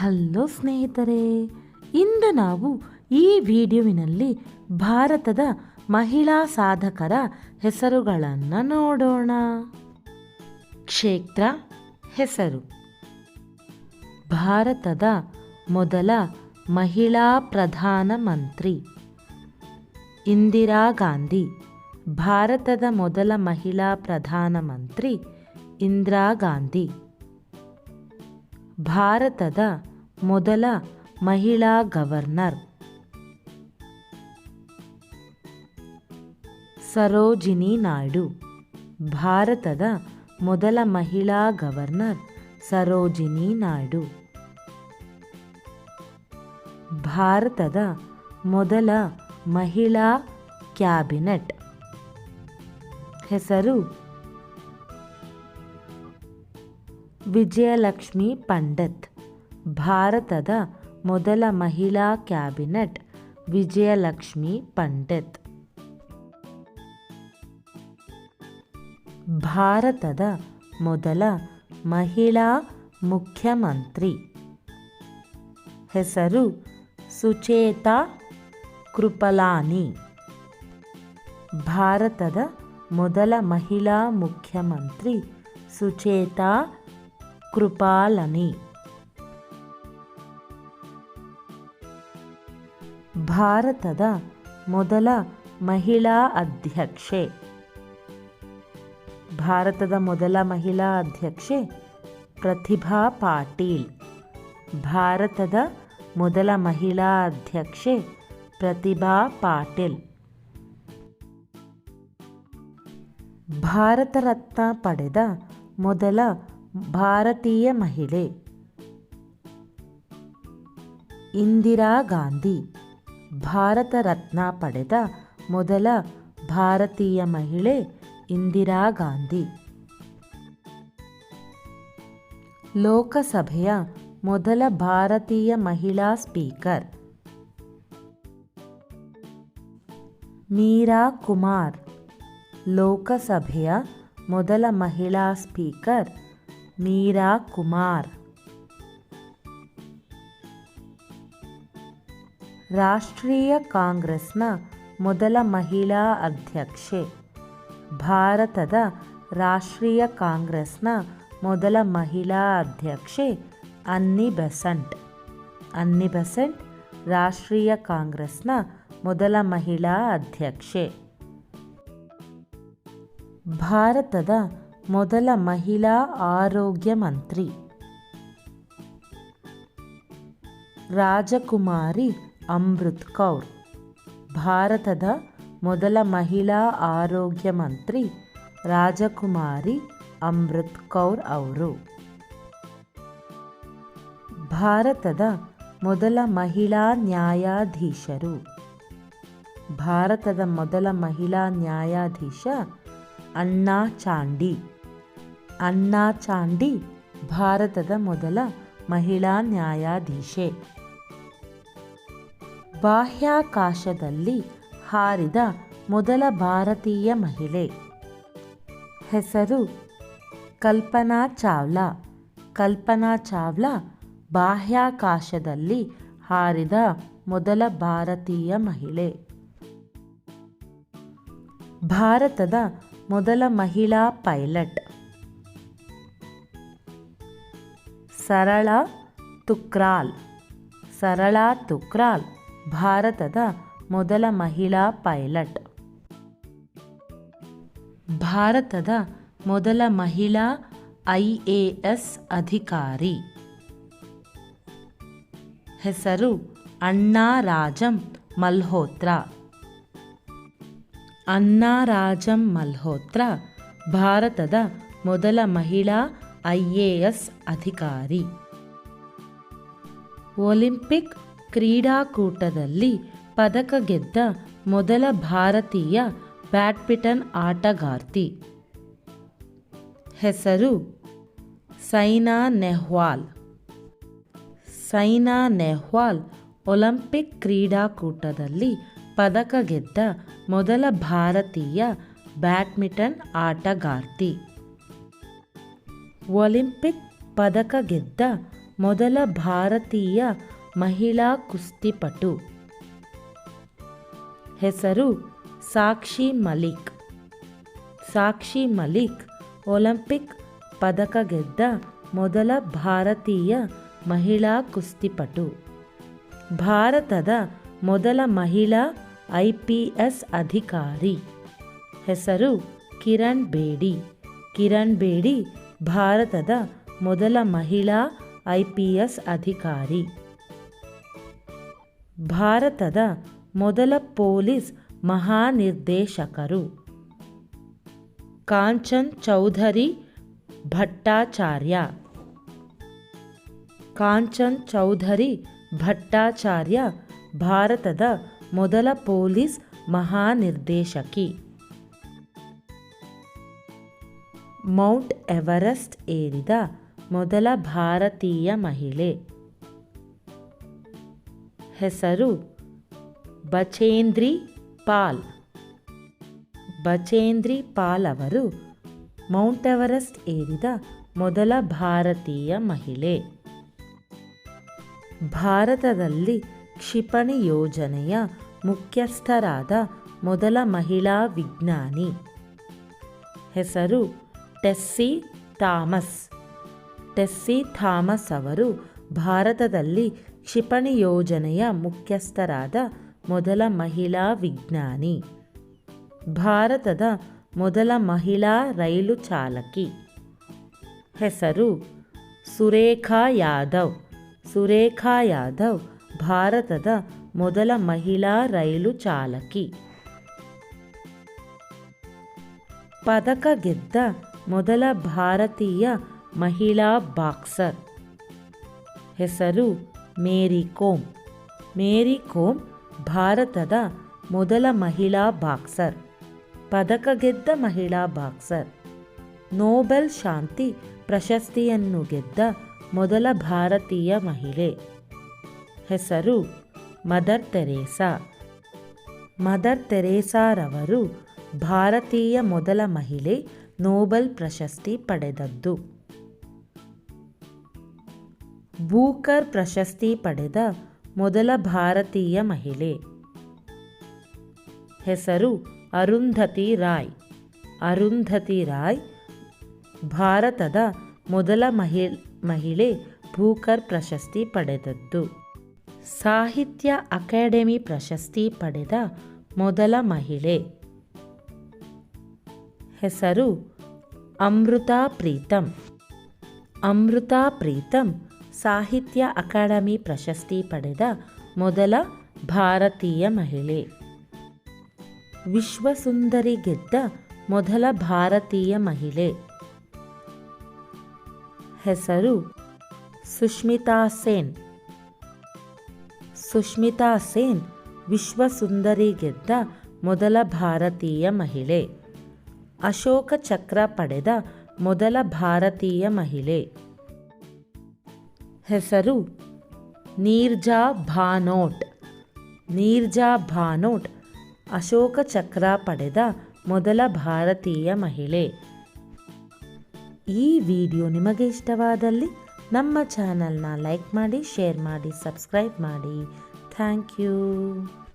Hello ಸ್ನೇಹಿತರೆ, ಇಂದು ನಾವು ಈ ವಿಡಿಯೋವಿನಲ್ಲಿ ಭಾರತದ ಮಹಿಳಾ ಸಾಧಕರ ಹೆಸರುಗಳನ್ನು ನೋಡೋಣ. ಕ್ಷೇತ್ರ ಹೆಸರು. ಭಾರತದ ಮೊದಲ ಮಹಿಳಾ ಪ್ರಧಾನಮಂತ್ರಿ ಇಂದಿರಾ ಗಾಂಧಿ, ಭಾರತದ ಮೊದಲ ಮಹಿಳಾ ಪ್ರಧಾನಮಂತ್ರಿ ಇಂದಿರಾ ಗಾಂಧಿ. ಭಾರತದ ಮೊದಲ ಮಹಿಳಾ ಗವರ್ನರ್. ಸರೋಜಿನಿ ನಾಯ್ಡು, ಭಾರತದ ಮೊದಲ ಮಹಿಳಾ ಗವರ್ನರ್ ಸರೋಜಿನಿ ನಾಯ್ಡು. ಭಾರತದ ಮೊದಲ ಮಹಿಳಾ ಕ್ಯಾಬಿನೆಟ್ ಹೆಸರು ವಿಜಯಲಕ್ಷ್ಮಿ ಪಂಡಿತ್. ಭಾರತದ ಮೊದಲ ಮಹಿಳಾ ಕ್ಯಾಬಿನೆಟ್ ವಿಜಯಲಕ್ಷ್ಮಿ ಪಂಡಿತ್. ಭಾರತದ ಮೊದಲ ಮಹಿಳಾ ಮುಖ್ಯಮಂತ್ರಿ. ಹೆಸರು ಸುಚೇತಾ ಕೃಪಲಾನಿ. ಭಾರತದ ಮೊದಲ ಮಹಿಳಾ ಮುಖ್ಯಮಂತ್ರಿ ಸುಚೇತಾ ಕೃಪಾಲನಿ. ಭಾರತದ ಮೊದಲ ಮಹಿಳಾ ಅಧ್ಯಕ್ಷೆ. ಭಾರತದ ಮೊದಲ ಮಹಿಳಾ ಅಧ್ಯಕ್ಷೆ ಪ್ರತಿಭಾ ಪಾಟೀಲ್. ಭಾರತದ ಮೊದಲ ಮಹಿಳಾ ಅಧ್ಯಕ್ಷೆ ಪ್ರತಿಭಾ ಪಾಟೀಲ್. ಭಾರತ ರತ್ನ ಪಡೆದ ಮೊದಲ ಭಾರತೀಯ ಮಹಿಳೆ. ಇಂದಿರಾ ಗಾಂಧಿ. ಭಾರತ ರತ್ನ ಪಡೆದ ಮೊದಲ ಭಾರತೀಯ ಮಹಿಳೆ ಇಂದಿರಾ ಗಾಂಧಿ. ಲೋಕಸಭೆಯ ಮೊದಲ ಭಾರತೀಯ ಮಹಿಳಾ ಸ್ಪೀಕರ್. ಮೀರಾ ಕುಮಾರ್. ಲೋಕಸಭೆಯ ಮೊದಲ ಮಹಿಳಾ ಸ್ಪೀಕರ್ ಮೀರಾ ಕುಮಾರ್. ರಾಷ್ಟ್ರೀಯ ಕಾಂಗ್ರೆಸ್ನ ಮೊದಲ ಮಹಿಳಾ ಅಧ್ಯಕ್ಷೆ. ಭಾರತದ ರಾಷ್ಟ್ರೀಯ ಕಾಂಗ್ರೆಸ್ನ ಮೊದಲ ಮಹಿಳಾ ಅಧ್ಯಕ್ಷೆ ಅನ್ನಿ ಬೆಸೆಂಟ್. ಅನ್ನಿ ಬೆಸೆಂಟ್ ರಾಷ್ಟ್ರೀಯ ಕಾಂಗ್ರೆಸ್ನ ಮೊದಲ ಮಹಿಳಾ ಅಧ್ಯಕ್ಷೆ. ಭಾರತದ ಮೊದಲ ಮಹಿಳಾ ಆರೋಗ್ಯ ಮಂತ್ರಿ. ರಾಜಕುಮಾರಿ ಅಮೃತ್ ಕೌರ್, ಭಾರತದ ಮೊದಲ ಮಹಿಳಾ ಆರೋಗ್ಯ ಮಂತ್ರಿ ರಾಜಕುಮಾರಿ ಅಮೃತ್ ಕೌರ್ ಅವರು. ಭಾರತದ ಮೊದಲ ಮಹಿಳಾ ನ್ಯಾಯಾಧೀಶರು. ಭಾರತದ ಮೊದಲ ಮಹಿಳಾ ನ್ಯಾಯಾಧೀಶ ಅಣ್ಣಾ ಚಾಂಡಿ. ಅಣ್ಣಾ ಚಾಂಡಿ ಭಾರತದ ಮೊದಲ ಮಹಿಳಾ ನ್ಯಾಯಾಧೀಶೆ. ಬಾಹ್ಯಾಕಾಶದಲ್ಲಿ ಹಾರಿದ ಮೊದಲ ಭಾರತೀಯ ಮಹಿಳೆ. ಹೆಸರು ಕಲ್ಪನಾ ಚಾವ್ಲಾ. ಕಲ್ಪನಾ ಚಾವ್ಲಾ ಬಾಹ್ಯಾಕಾಶದಲ್ಲಿ ಹಾರಿದ ಮೊದಲ ಭಾರತೀಯ ಮಹಿಳೆ. ಭಾರತದ ಮೊದಲ ಮಹಿಳಾ ಪೈಲಟ್. ಸರಳ ತುಕ್ರಾಲ್. ಸರಳ ತುಕ್ರಾಲ್ ಭಾರತದ ಮೊದಲ ಮಹಿಳಾ ಪೈಲಟ್. ಭಾರತದ ಮೊದಲ ಮಹಿಳಾ ಐ ಎ ಎಸ್ ಅಧಿಕಾರಿ. ಹೆಸರು ಅಣ್ಣಾ ರಾಜಂ ಮಲ್ಹೋತ್ರಾ. ಅಣ್ಣಾ ರಾಜಂ ಮಲ್ಹೋತ್ರಾ ಭಾರತದ ಮೊದಲ ಮಹಿಳಾ ಐ ಎ ಎಸ್ ಅಧಿಕಾರಿ. ಒಲಿಂಪಿಕ್ ಕ್ರೀಡಾಕೂಟದಲ್ಲಿ ಪದಕ ಗೆದ್ದ ಮೊದಲ ಭಾರತೀಯ ಬ್ಯಾಡ್ಮಿಂಟನ್ ಆಟಗಾರ್ತಿ. ಹೆಸರು ಸೈನಾ ನೆಹ್ವಾಲ್. ಸೈನಾ ನೆಹ್ವಾಲ್ ಒಲಿಂಪಿಕ್ ಕ್ರೀಡಾಕೂಟದಲ್ಲಿ ಪದಕ ಗೆದ್ದ ಮೊದಲ ಭಾರತೀಯ ಬ್ಯಾಡ್ಮಿಂಟನ್ ಆಟಗಾರ್ತಿ. ಒಲಿಂಪಿಕ್ ಪದಕ ಗೆದ್ದ ಮೊದಲ ಭಾರತೀಯ ಮಹಿಳಾ ಕುಸ್ತಿಪಟು. ಹೆಸರು ಸಾಕ್ಷಿ ಮಲಿಕ್. ಸಾಕ್ಷಿ ಮಲಿಕ್ ಒಲಿಂಪಿಕ್ ಪದಕ ಗೆದ್ದ ಮೊದಲ ಭಾರತೀಯ ಮಹಿಳಾ ಕುಸ್ತಿಪಟು. ಭಾರತದ ಮೊದಲ ಮಹಿಳಾ ಐ ಪಿ ಎಸ್ ಅಧಿಕಾರಿ. ಹೆಸರು ಕಿರಣ್ ಬೇಡಿ. ಕಿರಣ್ ಬೇಡಿ ಭಾರತದ ಮೊದಲ ಮಹಿಳಾ ಐ ಪಿ ಎಸ್ ಅಧಿಕಾರಿ. ಭಾರತದ ಮೊದಲ ಪೊಲೀಸ್ ಮಹಾನಿರ್ದೇಶಕರು. ಕಾಂಚನ್ ಚೌಧರಿ ಭಟ್ಟಾಚಾರ್ಯ. ಕಾಂಚನ್ ಚೌಧರಿ ಭಟ್ಟಾಚಾರ್ಯ ಭಾರತದ ಮೊದಲ ಪೊಲೀಸ್ ಮಹಾನಿರ್ದೇಶಕಿ. ಮೌಂಟ್ ಎವರೆಸ್ಟ್ ಏರಿದ ಮೊದಲ ಭಾರತೀಯ ಮಹಿಳೆ. ಹೆಸರು ಬಚೇಂದ್ರಿ ಪಾಲ್. ಬಚೇಂದ್ರಿ ಪಾಲ್ ಅವರು ಮೌಂಟ್ ಎವರೆಸ್ಟ್ ಏರಿದ ಮೊದಲ ಭಾರತೀಯ ಮಹಿಳೆ. ಭಾರತದಲ್ಲಿ ಕ್ಷಿಪಣಿ ಯೋಜನೆಯ ಮುಖ್ಯಸ್ಥರಾದ ಮೊದಲ ಮಹಿಳಾ ವಿಜ್ಞಾನಿ. ಹೆಸರು ಟೆಸ್ಸಿ ಥಾಮಸ್. ಟೆಸ್ಸಿ ಥಾಮಸ್ ಅವರು ಭಾರತದಲ್ಲಿ ಕ್ಷಿಪಣಿ ಯೋಜನೆಯ ಮುಖ್ಯಸ್ಥರಾದ ಮೊದಲ ಮಹಿಳಾ ವಿಜ್ಞಾನಿ. ಭಾರತದ ಮೊದಲ ಮಹಿಳಾ ರೈಲು ಚಾಲಕಿ. ಹೆಸರು ಸುರೇಖಾ ಯಾದವ್. ಸುರೇಖಾ ಯಾದವ್ ಭಾರತದ ಮೊದಲ ಮಹಿಳಾ ರೈಲು ಚಾಲಕಿ. ಪದಕ ಗೆದ್ದ ಮೊದಲ ಭಾರತೀಯ ಮಹಿಳಾ ಬಾಕ್ಸರ್. ಹೆಸರು ಮೇರಿ ಕೋಮ್ ಮೇರಿ ಕೋಮ್ ಭಾರತದ ಮೊದಲ ಮಹಿಳಾ ಬಾಕ್ಸರ್. ಪದಕ ಗೆದ್ದ ಮಹಿಳಾ ಬಾಕ್ಸರ್. ನೋಬೆಲ್ ಶಾಂತಿ ಪ್ರಶಸ್ತಿಯನ್ನು ಗೆದ್ದ ಮೊದಲ ಭಾರತೀಯ ಮಹಿಳೆ. ಹೆಸರು ಮದರ್ ತೆರೇಸಾ. ಮದರ್ ತೆರೇಸಾರವರು ಭಾರತೀಯ ಮೊದಲ ಮಹಿಳೆ ನೋಬೆಲ್ ಪ್ರಶಸ್ತಿ ಪಡೆದದ್ದು. ಬೂಕರ್ ಪ್ರಶಸ್ತಿ ಪಡೆದ ಮೊದಲ ಭಾರತೀಯ ಮಹಿಳೆ. ಹೆಸರು ಅರುಂಧತಿ ರಾಯ್. ಅರುಂಧತಿ ರಾಯ್ ಭಾರತದ ಮೊದಲ ಮಹಿ, ಮಹಿಳೆ ಭೂಕರ್ ಪ್ರಶಸ್ತಿ ಪಡೆದದ್ದು. ಸಾಹಿತ್ಯ ಅಕಾಡೆಮಿ ಪ್ರಶಸ್ತಿ ಪಡೆದ ಮೊದಲ ಮಹಿಳೆ. ಹೆಸರು ಅಮೃತಾ ಪ್ರೀತಮ್ ಅಮೃತಾ ಪ್ರೀತಮ್ ಸಾಹಿತ್ಯ ಅಕಾಡೆಮಿ ಪ್ರಶಸ್ತಿ ಪಡೆದ ಮೊದಲ ಭಾರತೀಯ ಮಹಿಳೆ. ವಿಶ್ವಸುಂದರಿ ಗೆದ್ದ ಮೊದಲ ಭಾರತೀಯ ಮಹಿಳೆ. ಹೆಸರು ಸುಷ್ಮಿತಾ ಸೇನ್. ಸುಷ್ಮಿತಾ ಸೇನ್ ವಿಶ್ವಸುಂದರಿ ಗೆದ್ದ ಮೊದಲ ಭಾರತೀಯ ಮಹಿಳೆ. ಅಶೋಕ ಚಕ್ರ ಪಡೆದ ಮೊದಲ ಭಾರತೀಯ ಮಹಿಳೆ. ಹೆಸರು ನೀರ್ಜಾ ಭಾನೋಟ್. ನೀರ್ಜಾ ಭಾನೋಟ್ ಅಶೋಕ ಚಕ್ರ ಪಡೆದ ಮೊದಲ ಭಾರತೀಯ ಮಹಿಳೆ. ಈ ವಿಡಿಯೋ ನಿಮಗೆ ಇಷ್ಟವಾದಲ್ಲಿ ನಮ್ಮ ಚಾನಲ್ನ ಲೈಕ್ ಮಾಡಿ, ಶೇರ್ ಮಾಡಿ, ಸಬ್ಸ್ಕ್ರೈಬ್ ಮಾಡಿ. Thank you.